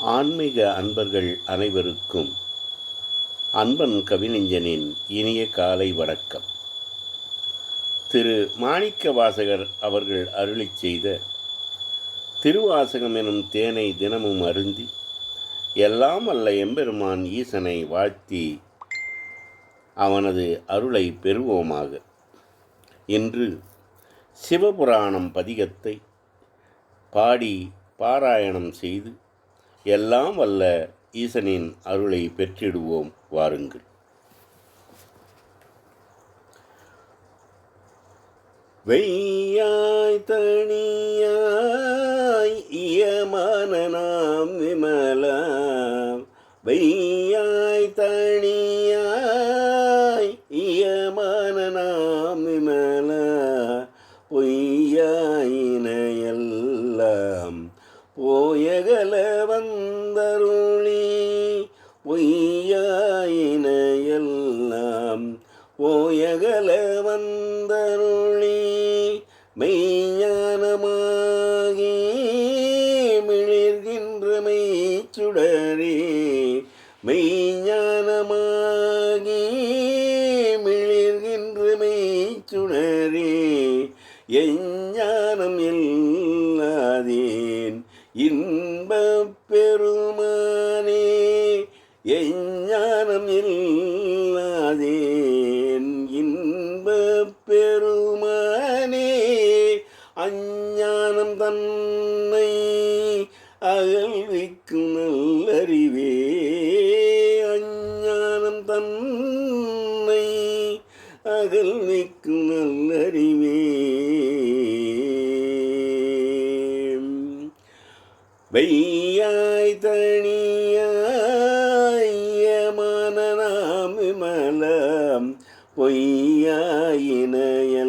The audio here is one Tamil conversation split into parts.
ஆன்மீக அன்பர்கள் அனைவருக்கும் அன்பன் கவிஞனின் இனிய காலை வணக்கம். திரு மாணிக்க வாசகர் அவர்கள் அருளி செய்த திருவாசகம் எனும் தேனை தினமும் அருந்தி எல்லாம் அல்ல எம்பெருமான் ஈசனை வாழ்த்தி அவனது அருளை பெறுவோமாக. இன்று சிவபுராணம் பதிகத்தை பாடி பாராயணம் செய்து எல்லாம் வல்ல ஈசனின் அருளை பெற்றிடுவோம் வாருங்கள். வெய்யாய் தனியாய் இயமான நாம் விமலா வெய்யாய் பொய்யாயினையெல்லாம் ஓயகல வந்தருளி மெய்ஞானமாகி மிளிர்கின்ற மெய்ச்சுடரே மெய்ஞானமாகி மிளிர்கின்ற மெய்ச்சுடரே எஞ்ஞானம் இல்லாதேன் இன் அதேன் இன்ப இன்பப் பெருமானே அஞ்ஞானம் தன்னை அகழ்விக்கும் நல்லறிவே. அஞ்ஞானம் தன்னை அகழ்விக்கும் நல்லறிவே. வெய்யாய் தனியாய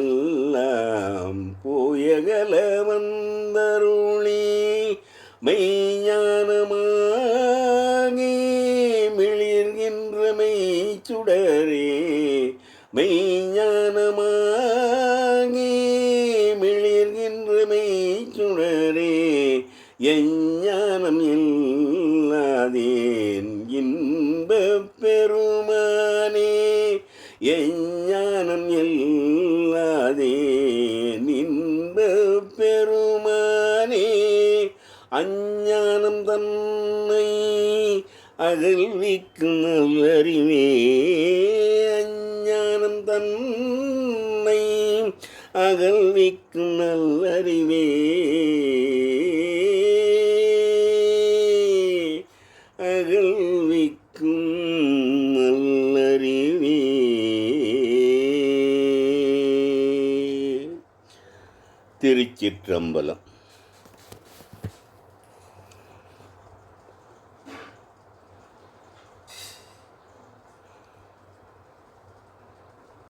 பொய்யாயினையெல்லாம் போயகல வந்தருளி மெய்ஞானமாகி மிளிர்கின்ற மெய்ச்சுடரே மெய்ஞானமாகி மிளிர்கின்ற மெய்ச்சுடரே எஞ்ஞானம் அதே நின்ப பெருமானே அஞ்ஞானம் தன்னை அகழ்விக்கும் நல்லறிவே அஞ்ஞானம் தன்னை அகழ்விக்கும் நல்லறிவே. அகழ்விக்கும் நல்லறிவே. திருச்சிற்றம்பலம்.